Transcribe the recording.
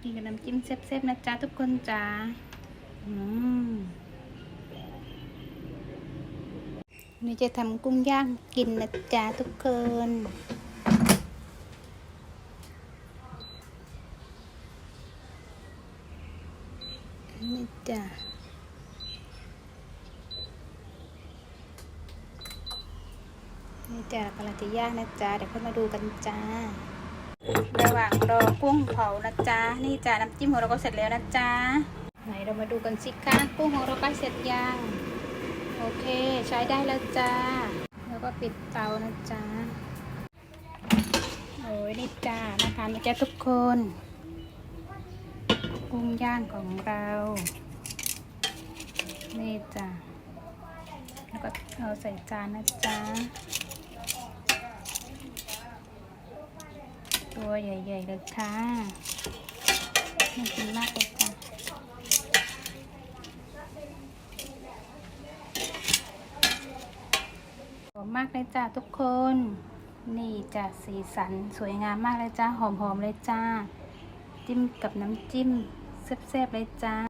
กินกับน้ำจิ้มแซ่บๆนะจ๊ะทุกคนจ้าอืมนี่จะทำกุ้งย่างกินนะจ๊ะทุกคนนี่จ้ะนี่จ้ะกำลังจะย่างนะจ๊ะเดี๋ยวค่อยมาดูกันจ้า ระหว่างรอกุ้งเผานะจ๊ะนี่จ้ะน้ำจิ้มของเราก็เสร็จแล้วนะจ๊ะไหนเรามาดูกันสิคะกุ้งของเราใกล้เสร็จยังโอเคใช้ได้แล้วจ้าแล้วก็ปิดเตานะจ๊ะโอ้ยนี่จ้าน่าทานะจ๊ะทุกคน กุ้งย่างของเรานี่จ้ะแล้วก็เอาใส่จานนะจ๊ะ ตัวใหญ่ๆเลยค่ะน่ากินมากเลยจ้ะหอมมากเลยจ้าทุกคน นี่จ้ะสีสันสวยงามมากเลยจ้าหอมๆเลยจ้า จิ้มกับน้ำจิ้มแซ่บๆเลยจ้า